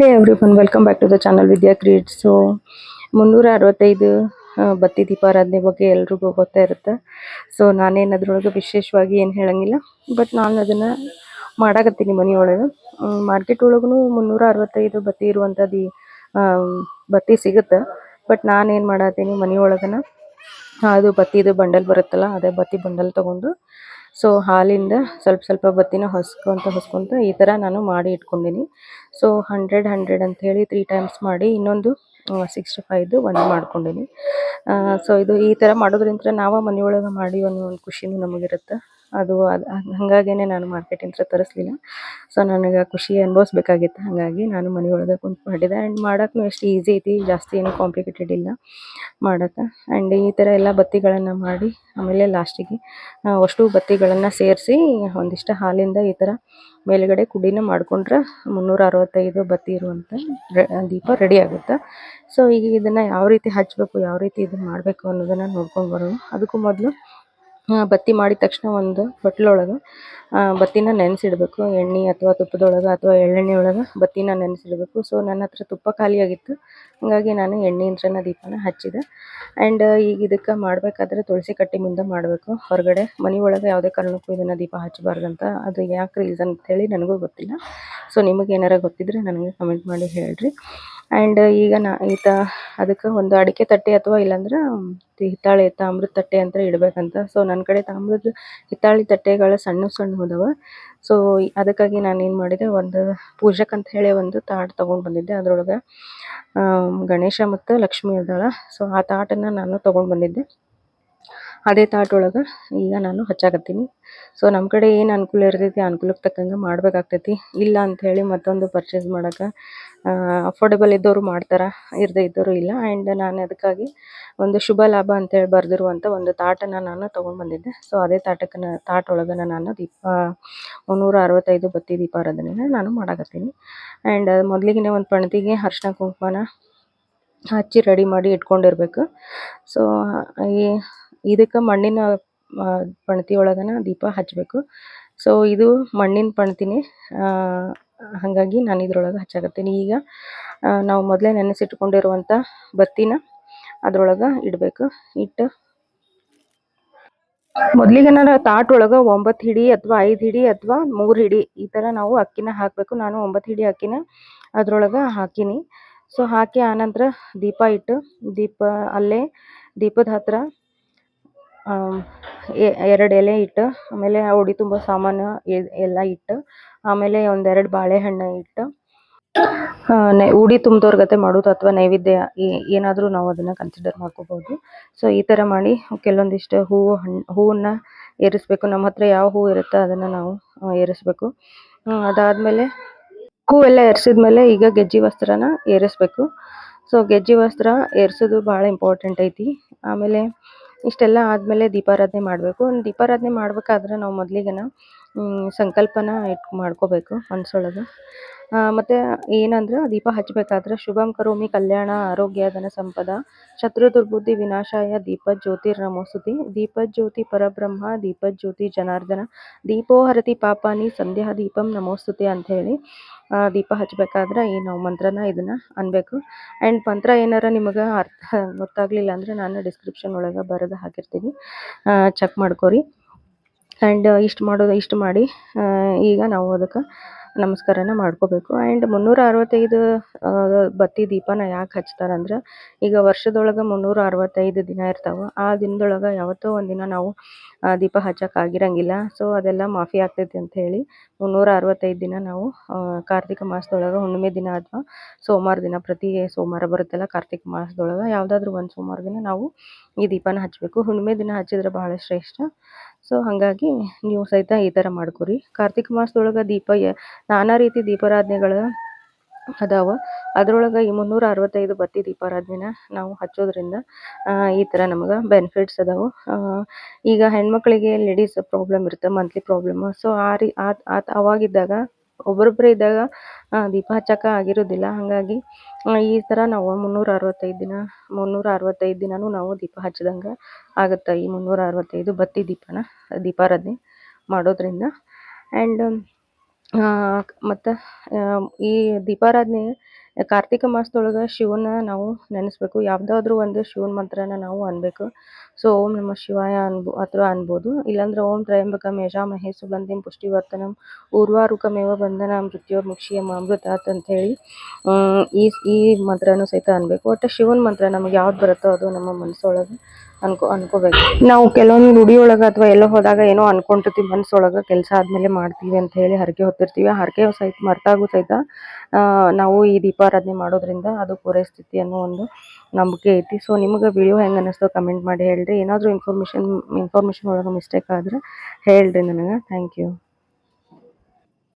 Hey everyone welcome back to the channel Vidya create so ಮುನ್ನೂರ ಅರವತ್ತೈದು ಬತ್ತಿ ದೀಪಾರಾಧನೆ ಬಗ್ಗೆ ಎಲ್ರಿಗೂ ಗೊತ್ತಾ ಇರುತ್ತೆ. ಸೊ ನಾನೇನು ಅದ್ರೊಳಗೆ ವಿಶೇಷವಾಗಿ ಏನು ಹೇಳಂಗಿಲ್ಲ ಬಟ್ ನಾನು ಅದನ್ನು ಮಾಡಾಕತ್ತೀನಿ ಮನೆಯೊಳಗೆ. ಮಾರ್ಕೆಟ್ ಒಳಗೂ ಮುನ್ನೂರ ಅರವತ್ತೈದು ಬತ್ತಿ ಇರುವಂಥದ್ದು ಬತ್ತಿ ಸಿಗುತ್ತೆ ಬಟ್ ನಾನೇನು ಮಾಡತ್ತೀನಿ ಮನೆಯೊಳಗನ. ಅದು ಬತ್ತಿದು ಬಂಡಲ್ ಬರುತ್ತಲ್ಲ, ಅದೇ ಬತ್ತಿ ಬಂಡಲ್ ತಗೊಂಡು ಸೊ ಹಾಲಿಂದ ಸ್ವಲ್ಪ ಸ್ವಲ್ಪ ಬತ್ತಿನ ಹೊಸ್ಕೊಂತ ಹೊಸ್ಕೊಂತ ಈ ಥರ ನಾನು ಮಾಡಿ ಇಟ್ಕೊಂಡಿನಿ. ಸೊ ಹಂಡ್ರೆಡ್ ಹಂಡ್ರೆಡ್ ಅಂತ ಹೇಳಿ ತ್ರೀ ಟೈಮ್ಸ್ ಮಾಡಿ ಇನ್ನೊಂದು ಸಿಕ್ಸ್ಟಿ ಫೈವ್ದು ಒಂದು ಮಾಡ್ಕೊಂಡಿನಿ. ಸೊ ಇದು ಈ ಥರ ಮಾಡೋದ್ರಿಂದ ನಾವು ಮನೆಯೊಳಗೆ ಮಾಡಿ ಅನ್ನೋ ಒಂದು ಖುಷಿನೂ ನಮಗಿರುತ್ತೆ. ಅದು ಅದು ಹಾಗಾಗೇನೆ ನಾನು ಮಾರ್ಕೆಟಿಂದ ತರಿಸ್ಲಿಲ್ಲ. ಸೊ ನನಗೆ ಖುಷಿ ಅನುಭವಿಸ್ಬೇಕಾಗಿತ್ತು. ಹಾಗಾಗಿ ನಾನು ಮನೆಯೊಳಗೆ ಕುಂತು ಮಾಡಿದೆ. ಆ್ಯಂಡ್ ಮಾಡೋಕ್ಕೂ ಎಷ್ಟು ಈಸಿ ಐತಿ. ಜಾಸ್ತಿ ಏನು ಕಾಂಪ್ಲಿಕೇಟೆಡ್ ಇಲ್ಲ ಮಾಡೋಕ್ಕೆ ಆ್ಯಂಡ್ ಈ ಥರ ಎಲ್ಲ ಬತ್ತಿಗಳನ್ನು ಮಾಡಿ, ಆಮೇಲೆ ಲಾಸ್ಟಿಗೆ ಅಷ್ಟು ಬತ್ತಿಗಳನ್ನು ಸೇರಿಸಿ ಒಂದಿಷ್ಟು ಹಾಲಿಂದ ಈ ಥರ ಮೇಲುಗಡೆ ಕುಡಿನ ಮಾಡಿಕೊಂಡ್ರೆ ಮುನ್ನೂರ ಅರವತ್ತೈದು ಬತ್ತಿ ಇರುವಂಥ ದೀಪ ರೆಡಿ ಆಗುತ್ತೆ. ಸೊ ಈಗ ಇದನ್ನು ಯಾವ ರೀತಿ ಹಚ್ಚಬೇಕು ಯಾವ ರೀತಿ ಇದನ್ನು ಮಾಡಬೇಕು ಅನ್ನೋದನ್ನು ನೋಡ್ಕೊಂಡು ಬರೋಣ. ಅದಕ್ಕೂ ಮೊದಲು ಬತ್ತಿ ಮಾಡಿದ ತಕ್ಷಣ ಒಂದು ಬಟ್ಲೊಳಗೆ ಬತ್ತಿನ ನೆನೆಸಿಡ್ಬೇಕು. ಎಣ್ಣೆ ಅಥವಾ ತುಪ್ಪದೊಳಗೆ ಅಥವಾ ಎಳ್ಳೆಣ್ಣೆ ಒಳಗೆ ಬತ್ತಿನ ನೆನೆಸಿಡ್ಬೇಕು. ಸೊ ನನ್ನ ಹತ್ರ ತುಪ್ಪ ಖಾಲಿಯಾಗಿತ್ತು ಹಾಗಾಗಿ ನಾನು ಎಣ್ಣೆಯಿಂದನ ದೀಪನ ಹಚ್ಚಿದೆ. ಆ್ಯಂಡ್ ಈಗ ಇದಕ್ಕೆ ಮಾಡಬೇಕಾದ್ರೆ ತುಳಸಿ ಕಟ್ಟಿ ಮುಂದೆ ಮಾಡಬೇಕು. ಹೊರಗಡೆ ಮನೆ ಒಳಗೆ ಯಾವುದೇ ಕಾರಣಕ್ಕೂ ಇದನ್ನು ದೀಪ ಹಚ್ಚಬಾರ್ದಂತ ಅದು ಯಾಕೆ ರೀಸನ್ ಅಂತೇಳಿ ನನಗೂ ಗೊತ್ತಿಲ್ಲ. ಸೊ ನಿಮಗೆ ಏನಾರ ಗೊತ್ತಿದ್ರೆ ನನಗೆ ಕಮೆಂಟ್ ಮಾಡಿ ಹೇಳ್ರಿ. ಆ್ಯಂಡ್ ಈಗ ನಾ ಈತ ಅದಕ್ಕೆ ಒಂದು ಅಡಿಕೆ ತಟ್ಟೆ ಅಥವಾ ಇಲ್ಲಾಂದ್ರೆ ಹಿತ್ತಾಳೆ ತಾಮ್ರದ ತಟ್ಟೆ ಅಂತ ಇಡಬೇಕಂತ. ಸೊ ನನ್ನ ಕಡೆ ತಾಮ್ರದ ಹಿತ್ತಾಳೆ ತಟ್ಟೆಗಳು ಸಣ್ಣ ಸಣ್ಣ ಅದಾವ ಸೊ ಅದಕ್ಕಾಗಿ ನಾನು ಏನು ಮಾಡಿದೆ, ಒಂದು ಪೂಜಕ್ಕೆ ಅಂತ ಹೇಳಿ ಒಂದು ತಾಟ್ ತೊಗೊಂಡು ಬಂದಿದ್ದೆ. ಅದರೊಳಗೆ ಗಣೇಶ ಮತ್ತು ಲಕ್ಷ್ಮಿ ಇದ್ದಾಳ ಸೊ ಆ ತಾಟನ್ನು ನಾನು ತೊಗೊಂಡು ಬಂದಿದ್ದೆ. ಅದೇ ತಾಟ್ ಒಳಗೆ ಈಗ ನಾನು ಹಚ್ಚಾಕತ್ತೀನಿ. ಸೊ ನಮ್ಮ ಕಡೆ ಏನು ಅನುಕೂಲ ಇರ್ತೈತಿ, ಅನುಕೂಲಕ್ಕೆ ತಕ್ಕಂಗೆ ಮಾಡ್ಬೇಕಾಗ್ತೈತಿ. ಇಲ್ಲ ಅಂತ ಹೇಳಿ ಮತ್ತೊಂದು ಪರ್ಚೇಸ್ ಮಾಡೋಕೆ ಅಫೋರ್ಡೆಬಲ್ ಇದ್ದವರು ಮಾಡ್ತಾರೆ, ಇರದೇ ಇದ್ದವರು ಇಲ್ಲ. ಆ್ಯಂಡ್ ನಾನು ಅದಕ್ಕಾಗಿ ಒಂದು ಶುಭ ಲಾಭ ಅಂತೇಳಿ ಬರೆದಿರುವಂಥ ಒಂದು ತಾಟನ್ನು ನಾನು ತೊಗೊಂಡ್ಬಂದಿದ್ದೆ. ಸೊ ಅದೇ ತಾಟಕ್ಕೆ ತಾಟ್ ಒಳಗೆ ನಾನು ದೀಪ, ಮುನ್ನೂರ ಅರವತ್ತೈದು ಬತ್ತಿ ದೀಪಾರಾಧನೆನ ನಾನು ಮಾಡಾಕತ್ತೀನಿ. ಆ್ಯಂಡ್ ಮೊದಲಿಗೆ ಒಂದು ಪಣತಿಗೆ ಅರ್ಶಿನ ಕುಂಕುಮನ ಹಚ್ಚಿ ರೆಡಿ ಮಾಡಿ ಇಟ್ಕೊಂಡಿರ್ಬೇಕು. ಸೊ ಈ ಇದಕ್ಕೆ ಮಣ್ಣಿನ ಪಣತಿ ಒಳಗನ ದೀಪ ಹಚ್ಚಬೇಕು ಸೊ ಇದು ಮಣ್ಣಿನ ಪಣತಿನೇ ಹಾಗಾಗಿ ನಾನು ಇದ್ರೊಳಗೆ ಹಚ್ಚಾಕತ್ತೀನಿ. ಈಗ ನಾವು ಮೊದಲೇ ನೆನೆಸಿಟ್ಕೊಂಡಿರುವಂಥ ಬತ್ತಿನ ಅದ್ರೊಳಗೆ ಇಡಬೇಕು. ಇಟ್ಟು ಮೊದಲಿಗೆ ನಾನು ತಾಟ್ ಒಳಗೆ ಒಂಬತ್ತು ಹಿಡಿ ಅಥವಾ ಐದು ಹಿಡಿ ಅಥವಾ ಮೂರು ಹಿಡಿ ಈ ಥರ ನಾವು ಅಕ್ಕಿನ ಹಾಕಬೇಕು. ನಾನು ಒಂಬತ್ತು ಹಿಡಿ ಅಕ್ಕಿನ ಅದ್ರೊಳಗೆ ಹಾಕೀನಿ. ಸೊ ಹಾಕಿ ಆನಂತರ ದೀಪ ಇಟ್ಟು ದೀಪ, ಅಲ್ಲೇ ದೀಪದ ಹತ್ರ ಎರಡು ಎಲೆ ಇಟ್ಟು, ಆಮೇಲೆ ಉಡಿ ತುಂಬೋ ಸಾಮಾನು ಎಲ್ಲ ಇಟ್ಟು, ಆಮೇಲೆ ಒಂದೆರಡು ಬಾಳೆಹಣ್ಣು ಇಟ್ಟು ಉಡಿ ತುಂಬ್ದವ್ರ ಗತೆ ಮಾಡೋದು ಅಥವಾ ನೈವೇದ್ಯ ಏನಾದರೂ ನಾವು ಅದನ್ನು ಕನ್ಸಿಡರ್ ಮಾಡ್ಕೋಬೋದು. ಸೊ ಈ ಥರ ಮಾಡಿ ಕೆಲವೊಂದಿಷ್ಟು ಹೂವು ಹಣ್ಣು ಹೂವನ್ನ ಏರಿಸ್ಬೇಕು. ನಮ್ಮ ಹತ್ರ ಯಾವ ಹೂ ಇರುತ್ತೋ ಅದನ್ನು ನಾವು ಏರಿಸಬೇಕು. ಅದಾದ್ಮೇಲೆ ಹೂವೆಲ್ಲ ಏರ್ಸಿದ್ಮೇಲೆ ಈಗ ಗೆಜ್ಜಿ ವಸ್ತ್ರನ ಏರಿಸ್ಬೇಕು. ಸೊ ಗೆಜ್ಜಿ ವಸ್ತ್ರ ಏರ್ಸೋದು ಭಾಳ ಇಂಪಾರ್ಟೆಂಟ್ ಐತಿ. ಆಮೇಲೆ ಇಷ್ಟೆಲ್ಲ ಆದಮೇಲೆ ದೀಪಾರಾಧನೆ ಮಾಡಬೇಕು. ದೀಪಾರಾಧನೆ ಮಾಡಬೇಕಾದ್ರೆ ನಾವು ಮೊದಲಿಗೆನ ಸಂಕಲ್ಪನ ಇಟ್ಟು ಮಾಡ್ಕೋಬೇಕು ಮನ್ಸೊಳಗೆ. ಮತ್ತು ಏನಂದ್ರೆ ದೀಪ ಹಚ್ಚಬೇಕಾದ್ರೆ ಶುಭಂ ಕರೋಮಿ ಕಲ್ಯಾಣ ಆರೋಗ್ಯ ಧನ ಸಂಪದ ಶತ್ರು ದುರ್ಬುದ್ಧಿ ವಿನಾಶಾಯ ದೀಪ ಜ್ಯೋತಿರ್ ನಮೋಸ್ತುತಿ ದೀಪ ಜ್ಯೋತಿ ಪರಬ್ರಹ್ಮ ದೀಪ ಜ್ಯೋತಿ ಜನಾರ್ದನ ದೀಪೋ ಹರತಿ ಪಾಪಾನಿ ಸಂಧ್ಯಾ ದೀಪಂ ನಮೋಸ್ತುತಿ ಅಂತ ಹೇಳಿ ದೀಪ ಹಚ್ಚಬೇಕಾದ್ರೆ ಈ ನಾವು ಮಂತ್ರನ ಇದನ್ನ ಅನ್ಬೇಕು. ಆ್ಯಂಡ್ ಮಂತ್ರ ಏನಾರ ನಿಮಗೆ ಅರ್ಥ ಗೊತ್ತಾಗ್ಲಿಲ್ಲ ಅಂದ್ರೆ ನಾನು ಡಿಸ್ಕ್ರಿಪ್ಷನ್ ಒಳಗೆ ಬರೆದು ಹಾಕಿರ್ತೀನಿ. ಚೆಕ್ ಮಾಡ್ಕೊರಿ. ಆ್ಯಂಡ್ ಇಷ್ಟು ಮಾಡೋದು ಇಷ್ಟು ಮಾಡಿ ಈಗ ನಾವು ಅದಕ್ಕೆ ನಮಸ್ಕಾರನ ಮಾಡ್ಕೋಬೇಕು. ಆ್ಯಂಡ್ ಮುನ್ನೂರ ಅರವತ್ತೈದು ಬತ್ತಿ ದೀಪನ ಯಾಕೆ ಹಚ್ತಾರಂದ್ರೆ, ಈಗ ವರ್ಷದೊಳಗೆ ಮುನ್ನೂರ ಅರವತ್ತೈದು ದಿನ ಇರ್ತಾವೆ. ಆ ದಿನದೊಳಗೆ ಯಾವತ್ತೋ ಒಂದಿನ ನಾವು ದೀಪ ಹಚ್ಚಕ್ಕೆ ಆಗಿರಂಗಿಲ್ಲ. ಸೊ ಅದೆಲ್ಲ ಮಾಫಿ ಆಗ್ತೈತಿ ಅಂತ ಹೇಳಿ ಮುನ್ನೂರ ಅರವತ್ತೈದು ದಿನ ನಾವು ಕಾರ್ತಿಕ ಮಾಸದೊಳಗೆ ಹುಣ್ಣಿಮೆ ದಿನ ಅಥವಾ ಸೋಮವಾರ ದಿನ, ಪ್ರತಿ ಸೋಮವಾರ ಬರುತ್ತಲ್ಲ ಕಾರ್ತಿಕ ಮಾಸದೊಳಗೆ, ಯಾವುದಾದ್ರೂ ಒಂದು ಸೋಮವಾರ ದಿನ ನಾವು ಈ ದೀಪನ ಹಚ್ಚಬೇಕು ಹುಣ್ಣಿಮೆ ದಿನ ಹಚ್ಚಿದ್ರೆ ಬಹಳ ಶ್ರೇಷ್ಠ. ಸೊ ಹಾಗಾಗಿ ನೀವು ಸಹಿತ ಈ ಥರ ಮಾಡ್ಕೊರಿ. ಕಾರ್ತಿಕ ಮಾಸದೊಳಗೆ ದೀಪ ನಾನಾ ರೀತಿ ದೀಪಾರಾಧನೆಗಳು ಅದಾವ. ಅದರೊಳಗೆ ಈ ಮುನ್ನೂರ ಅರವತ್ತೈದು ಬತ್ತಿ ದೀಪಾರಾಧನೆನ ನಾವು ಹಚ್ಚೋದ್ರಿಂದ ಈ ಥರ ನಮಗೆ ಬೆನಿಫಿಟ್ಸ್ ಅದಾವು. ಈಗ ಹೆಣ್ಮಕ್ಳಿಗೆ ಲೇಡೀಸ್ ಪ್ರಾಬ್ಲಮ್ ಇರುತ್ತೆ ಮಂತ್ಲಿ ಪ್ರಾಬ್ಲಮ್ ಸೊ ಆ ರೀ ಆ, ಅವಾಗಿದ್ದಾಗ ಒಬ್ಬರೊಬ್ಬರೇ ಇದ್ದಾಗ ದೀಪ ಹಚ್ಚಕ್ಕೆ ಆಗಿರೋದಿಲ್ಲ. ಹಾಗಾಗಿ ಈ ಥರ ನಾವು ಮುನ್ನೂರ ಅರವತ್ತೈದು ದಿನ ಮುನ್ನೂರ ಅರವತ್ತೈದು ದಿನನೂ ನಾವು ದೀಪ ಹಚ್ಚಿದಂಗೆ ಆಗುತ್ತೆ ಈ ಮುನ್ನೂರ ಅರವತ್ತೈದು ಬತ್ತಿ ದೀಪನ, ದೀಪಾರಾಧನೆ ಮಾಡೋದ್ರಿಂದ. ಆ್ಯಂಡ್ ಮತ್ತು ಈ ದೀಪಾರಾಧನೆ ಕಾರ್ತಿಕ ಮಾಸದೊಳಗೆ ಶಿವನ ನಾವು ನೆನೆಸ್ಬೇಕು. ಯಾವುದಾದ್ರೂ ಒಂದು ಶಿವನ ಮಂತ್ರನ ನಾವು ಅನ್ಬೇಕು. ಸೊ, ಓಂ ನಮಃ ಶಿವಾಯ ಅನ್ಬೋ ಥರ ಅನ್ಬೋದು. ಇಲ್ಲಾಂದ್ರೆ ಓಂ ತ್ರಯಂಬಕಂ ಯಜಾಮಹೇ ಸುಗಂಧಿಂ ಪುಷ್ಟಿವರ್ತನಂ ಊರ್ವಾರುಕಮೇವ ಬಂಧನ ಮಾಮೃತತ್ ಅಂತ ಹೇಳಿ ಈ ಈ ಮಂತ್ರನೂ ಸಹಿತ ಅನ್ಬೇಕು. ಒಟ್ಟು ಶಿವನ ಮಂತ್ರ ನಮಗೆ ಯಾವ್ದು ಬರುತ್ತೋ ಅದು ನಮ್ಮ ಮನಸ್ಸೊಳಗೆ ಅನ್ಕೋ, ಅನ್ಕೋಬೇಕು. ನಾವು ಕೆಲವೊಂದು ಗುಡಿ ಒಳಗೆ ಅಥವಾ ಎಲ್ಲೋ ಹೋದಾಗ ಏನೋ ಅನ್ಕೊಂಡಿರ್ತೀವಿ ಮನಸ್ಸೊಳಗೆ ಕೆಲಸ ಆದಮೇಲೆ ಮಾಡ್ತೀವಿ ಅಂತ ಹೇಳಿ ಹರಕೆ ಹೊತ್ತಿರ್ತೀವಿ. ಹರಕೆ ಸಹಿತ ಮರ್ತಾಗೂ ಸಹಿತ ನಾವು ಈ ದೀಪಾರಾಧನೆ ಮಾಡೋದ್ರಿಂದ ಅದು ಪೂರೈಸ್ತೈತಿ ಅನ್ನೋ ಒಂದು ನಂಬಿಕೆ ಐತಿ. ಸೊ ನಿಮಗೆ ವಿಡಿಯೋ ಹೆಂಗೆ ಅನ್ನಿಸ್ತೋ ಕಮೆಂಟ್ ಮಾಡಿ ಹೇಳ್ರಿ. ಏನಾದರೂ ಇನ್ಫಾರ್ಮೇಷನ್ ಇನ್ಫಾರ್ಮೇಷನ್ ಒಳಗೆ ಮಿಸ್ಟೇಕ್ ಆದರೆ ಹೇಳ್ರಿ ನನಗೆ. Thank you